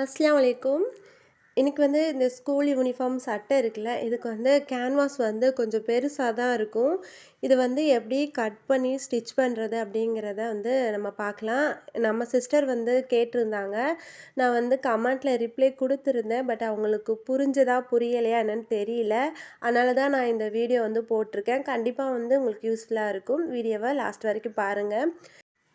அஸ்லாம் வலைக்கும் எனக்கு வந்து இந்த ஸ்கூல் யூனிஃபார்ம் சட்டை இருக்குல்ல இதுக்கு வந்து கேன்வாஸ் வந்து கொஞ்சம் பெருசாக தான் இருக்கும். இது வந்து எப்படி கட் பண்ணி ஸ்டிச் பண்ணுறது அப்படிங்கிறத வந்து நம்ம பார்க்கலாம். நம்ம சிஸ்டர் வந்து கேட்டிருந்தாங்க. நான் வந்து கமெண்ட்டில் ரிப்ளை கொடுத்துருந்தேன் பட் அவங்களுக்கு புரிஞ்சதா புரியலையா என்னன்னு தெரியல. அதனால தான் நான் இந்த வீடியோ வந்து போட்டிருக்கேன். கண்டிப்பாக வந்து உங்களுக்கு யூஸ்ஃபுல்லாக இருக்கும். வீடியோவை லாஸ்ட் வரைக்கும் பாருங்கள்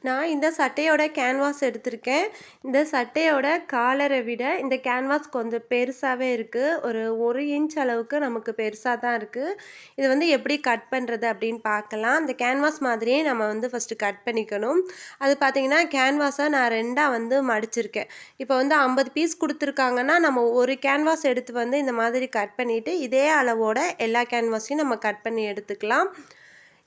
நான் இந்த சட்டையோட கேன்வாஸ் எடுத்திருக்கேன். இந்த சட்டையோட காலரை விட இந்த கேன்வாஸ் கொஞ்சம் பெருசாகவே இருக்குது ஒரு ஒரு இன்ச் அளவுக்கு நமக்கு பெருசாக தான் இருக்குது இது வந்து எப்படி கட் பண்ணுறது அப்படின்னு பார்க்கலாம். இந்த கேன்வாஸ் மாதிரியே நம்ம வந்து ஃபஸ்ட்டு கட் பண்ணிக்கணும். அது பார்த்திங்கன்னா கேன்வாஸை நான் ரெண்டாக வந்து மடிச்சிருக்கேன். இப்போ வந்து ஐம்பது பீஸ் கொடுத்துருக்காங்கன்னா நம்ம ஒரு கேன்வாஸ் எடுத்து வந்து இந்த மாதிரி கட் பண்ணிவிட்டு இதே அளவோட எல்லா கேன்வாஸையும் நம்ம கட் பண்ணி எடுத்துக்கலாம்.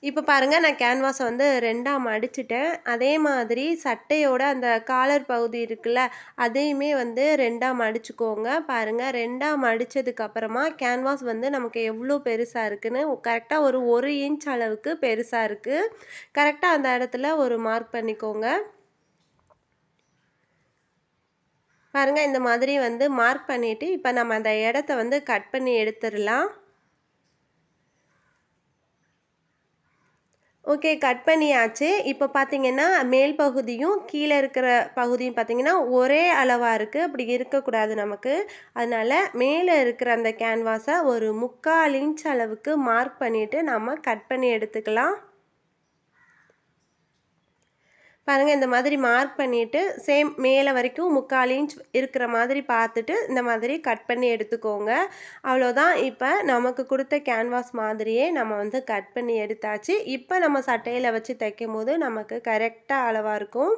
இப்போ பாருங்கள் நான் கேன்வாஸை வந்து ரெண்டாக மடிச்சிட்டேன் அதே மாதிரி சட்டையோட அந்த காலர் பகுதி இருக்குல்ல அதையுமே வந்து ரெண்டாக மடிச்சுக்கோங்க பாருங்கள் ரெண்டாக மடித்ததுக்கப்புறமா கேன்வாஸ் வந்து நமக்கு எவ்வளோ பெருசாக இருக்குன்னு கரெக்டாக ஒரு ஒரு இன்ச் அளவுக்கு பெருசாக இருக்குது கரெக்டாக அந்த இடத்துல ஒரு மார்க் பண்ணிக்கோங்க. பாருங்கள் இந்த மாதிரி வந்து மார்க் பண்ணிவிட்டு இப்போ நம்ம அந்த இடத்த வந்து கட் பண்ணி எடுத்துடலாம். ஓகே கட் பண்ணியாச்சு. இப்போ பார்த்தீங்கன்னா மேல் பகுதியும் கீழே இருக்கிற பகுதியும் பார்த்தீங்கன்னா ஒரே அளவாக இருக்குது அப்படி இருக்கக்கூடாது நமக்கு. அதனால் மேலே இருக்கிற அந்த கேன்வாஸை ஒரு முக்கால் இன்ச் அளவுக்கு மார்க் பண்ணிவிட்டு நம்ம கட் பண்ணி எடுத்துக்கலாம். பாருங்கள் இந்த மாதிரி மார்க் பண்ணிவிட்டு சேம் மேலே வரைக்கும் முக்கால் இன்ச் இருக்கிற மாதிரி பார்த்துட்டு இந்த மாதிரி கட் பண்ணி எடுத்துக்கோங்க. அவ்வளோதான். இப்போ நமக்கு கொடுத்த கேன்வாஸ் மாதிரியே நம்ம வந்து கட் பண்ணி எடுத்தாச்சு. இப்போ நம்ம சட்டையில் வச்சு தைக்கும் போது நமக்கு கரெக்டாக அளவாக இருக்கும்.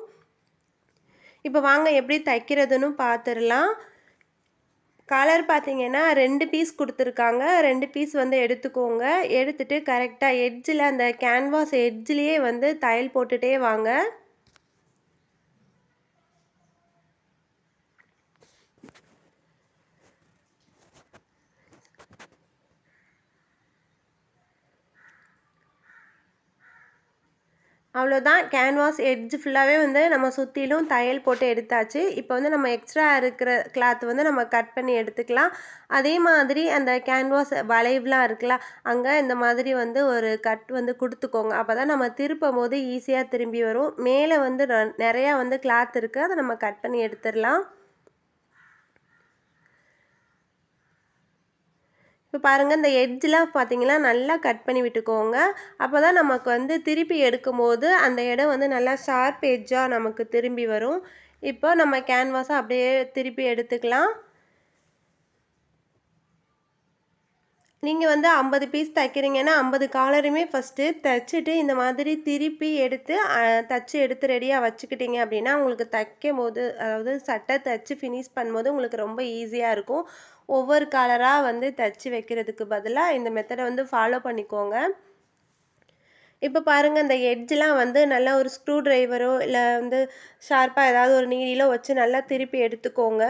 இப்போ வாங்க எப்படி தைக்கிறதுன்னு பார்த்துடலாம் கலர் பார்த்தீங்கன்னா ரெண்டு பீஸ் கொடுத்துருக்காங்க. ரெண்டு பீஸ் வந்து எடுத்துக்கோங்க. எடுத்துகிட்டு கரெக்டாக எட்ஜில் அந்த கேன்வாஸ் எட்ஜ்லேயே வந்து தையல் போட்டுகிட்டே வாங்க. அவ்வளோதான். கேன்வாஸ் எட்ஜ் ஃபுல்லாகவே வந்து நம்ம சுற்றிலும் தையல் போட்டு எடுத்தாச்சு. இப்போ வந்து நம்ம எக்ஸ்ட்ரா இருக்கிற கிளாத் வந்து நம்ம கட் பண்ணி எடுத்துக்கலாம். அதே மாதிரி அந்த கேன்வாஸ் வளைவுலாம் இருக்குல்ல அங்கே இந்த மாதிரி வந்து ஒரு கட் வந்து கொடுத்துக்கோங்க. அப்போ தான் நம்ம திருப்பும் போது ஈஸியாக திரும்பி வரும். மேலே வந்து நிறையா வந்து கிளாத் இருக்குது அதை நம்ம கட் பண்ணி எடுத்துடலாம். இப்போ பாருங்கள் இந்த எட்ஜெலாம் பார்த்தீங்கன்னா நல்லா கட் பண்ணி விட்டுக்கோங்க. அப்போ தான் நமக்கு வந்து திருப்பி எடுக்கும்போது அந்த இடம் வந்து நல்லா ஷார்ப் எட்ஜாக நமக்கு திரும்பி வரும். இப்போ நம்ம கேன்வாஸை அப்படியே திருப்பி எடுத்துக்கலாம். நீங்கள் வந்து ஐம்பது பீஸ் தைக்கிறீங்கன்னா ஐம்பது காலருமே ஃபஸ்ட்டு தைச்சிட்டு இந்த மாதிரி திருப்பி எடுத்து தைச்சி எடுத்து ரெடியாக வச்சுக்கிட்டீங்க அப்படின்னா உங்களுக்கு தைக்கும் போது அதாவது சட்டை தைச்சி ஃபினிஷ் பண்ணும்போது உங்களுக்கு ரொம்ப ஈஸியாக இருக்கும். ஒவ்வொரு காலராக வந்து தைச்சி வைக்கிறதுக்கு பதிலாக இந்த மெத்தடை வந்து ஃபாலோ பண்ணிக்கோங்க. இப்போ பாருங்கள் இந்த எட்ஜெலாம் வந்து நல்லா ஒரு ஸ்க்ரூ ட்ரைவரோ இல்லை வந்து ஷார்ப்பாக ஏதாவது ஒரு நீடிலோ வச்சு நல்லா திருப்பி எடுத்துக்கோங்க.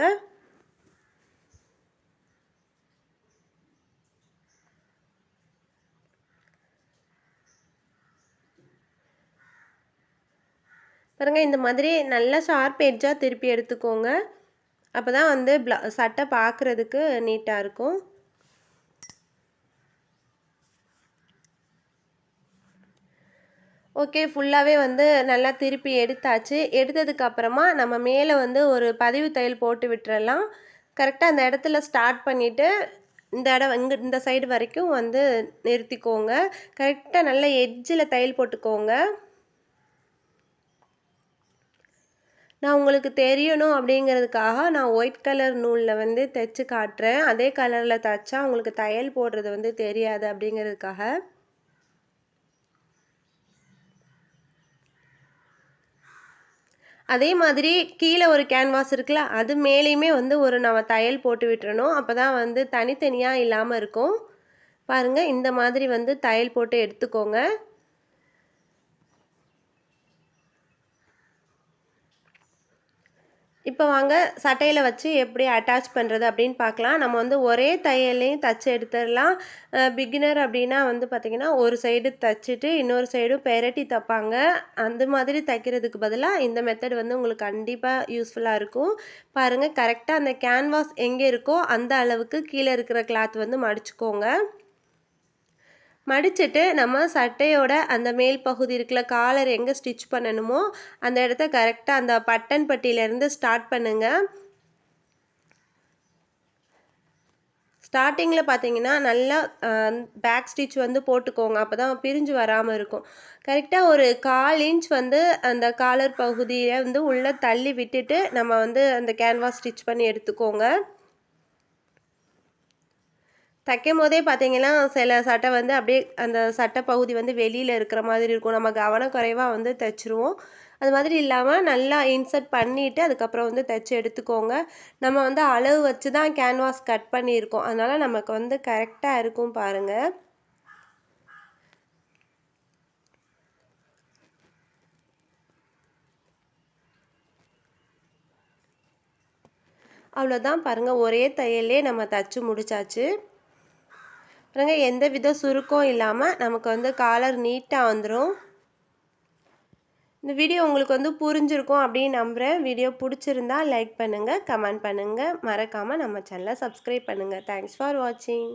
பாருங்கள் இந்த மாதிரி நல்லா ஷார்ப் எட்ஜாக திருப்பி எடுத்துக்கோங்க. அப்போ தான் வந்து ப்ள சட்டை பார்க்குறதுக்கு நீட்டாக இருக்கும். ஓகே ஃபுல்லாகவே வந்து நல்லா திருப்பி எடுத்தாச்சு. எடுத்ததுக்கப்புறமா நம்ம மேலே வந்து ஒரு பதிவு தையல் போட்டு விட்டுறலாம். கரெக்டாக அந்த இடத்துல ஸ்டார்ட் பண்ணிவிட்டு இந்த இடம் இங்கே இந்த சைடு வரைக்கும் வந்து நிறுத்திக்கோங்க. கரெக்டாக நல்ல எட்ஜில் தையல் போட்டுக்கோங்க. நான் உங்களுக்கு தெரியணும் அப்படிங்கிறதுக்காக நான் ஒயிட் கலர் நூலில் வந்து தைச்சி காட்டுறேன். அதே கலரில் தைச்சா உங்களுக்கு தையல் போடுறது வந்து தெரியாது அப்படிங்கிறதுக்காக. அதே மாதிரி கீழே ஒரு கேன்வாஸ் இருக்குல்ல அது மேலேயுமே வந்து ஒரு நம்ம தையல் போட்டு விட்டுறணும். அப்போ தான் வந்து தனித்தனியாக இல்லாமல் இருக்கும். பாருங்கள் இந்த மாதிரி வந்து தையல் போட்டு எடுத்துக்கோங்க. இப்போ வாங்க சட்டையில் வச்சு எப்படி அட்டாச் பண்ணுறது அப்படின்னு பார்க்கலாம். நம்ம வந்து ஒரே தையல்லையும் தச்சு எடுத்துடலாம். பிகினர் அப்படின்னா வந்து பார்த்திங்கன்னா ஒரு சைடு தச்சுட்டு இன்னொரு சைடும் பெரட்டி தைப்பாங்க. அந்த மாதிரி தைக்கிறதுக்கு பதிலாக இந்த மெத்தட் வந்து உங்களுக்கு கண்டிப்பாக யூஸ்ஃபுல்லாக இருக்கும். பாருங்கள் கரெக்டாக அந்த கேன்வாஸ் எங்கே இருக்கோ அந்த அளவுக்கு கீழே இருக்கிற கிளாத் வந்து மடிச்சுக்கோங்க. மடிச்சுட்டு நம்ம சட்டையோட அந்த மேல் பகுதி இருக்குல்ல காலர் எங்கே ஸ்டிச் பண்ணணுமோ அந்த இடத்த கரெக்டாக அந்த பட்டன் பட்டியிலேருந்து ஸ்டார்ட் பண்ணுங்கள் ஸ்டார்டிங்கில் பார்த்தீங்கன்னா நல்லா பேக் ஸ்டிச் வந்து போட்டுக்கோங்க. அப்போ தான் பிரிஞ்சு வராமல் இருக்கும். கரெக்டாக ஒரு கால் இன்ச் வந்து அந்த காலர் பகுதியை வந்து உள்ளே தள்ளி விட்டுட்டு நம்ம வந்து அந்த கேன்வாஸ் ஸ்டிச் பண்ணி எடுத்துக்கோங்க. தைக்கும் போதே பார்த்தீங்கன்னா சில சட்டை வந்து அப்படியே அந்த சட்டை பகுதி வந்து வெளியில் இருக்கிற மாதிரி இருக்கும். நம்ம கவனக்குறைவாக வந்து தைச்சிருவோம். அது மாதிரி இல்லாமல் நல்லா இன்சர்ட் பண்ணிவிட்டு அதுக்கப்புறம் வந்து தைச்சி எடுத்துக்கோங்க. நம்ம வந்து அளவு வச்சு தான் கேன்வாஸ் கட் பண்ணியிருக்கோம். அதனால் நமக்கு வந்து கரெக்டாக இருக்கும் பாருங்கள் அவ்வளோதான் பாருங்கள் ஒரே தையல்லே நம்ம தச்சு முடிச்சாச்சு. பாருங்க எந்த வித சுருக்கம் இல்லாமல் நமக்கு வந்து காலர் நீட்டாக வந்துடும் இந்த வீடியோ உங்களுக்கு வந்து புரிஞ்சிருக்கும் அப்படின்னு நம்புகிறேன் வீடியோ பிடிச்சிருந்தா லைக் பண்ணுங்கள் கமெண்ட் பண்ணுங்கள் மறக்காமல் நம்ம சேனலை சப்ஸ்கிரைப் பண்ணுங்கள் தேங்க்ஸ் ஃபார் வாட்சிங்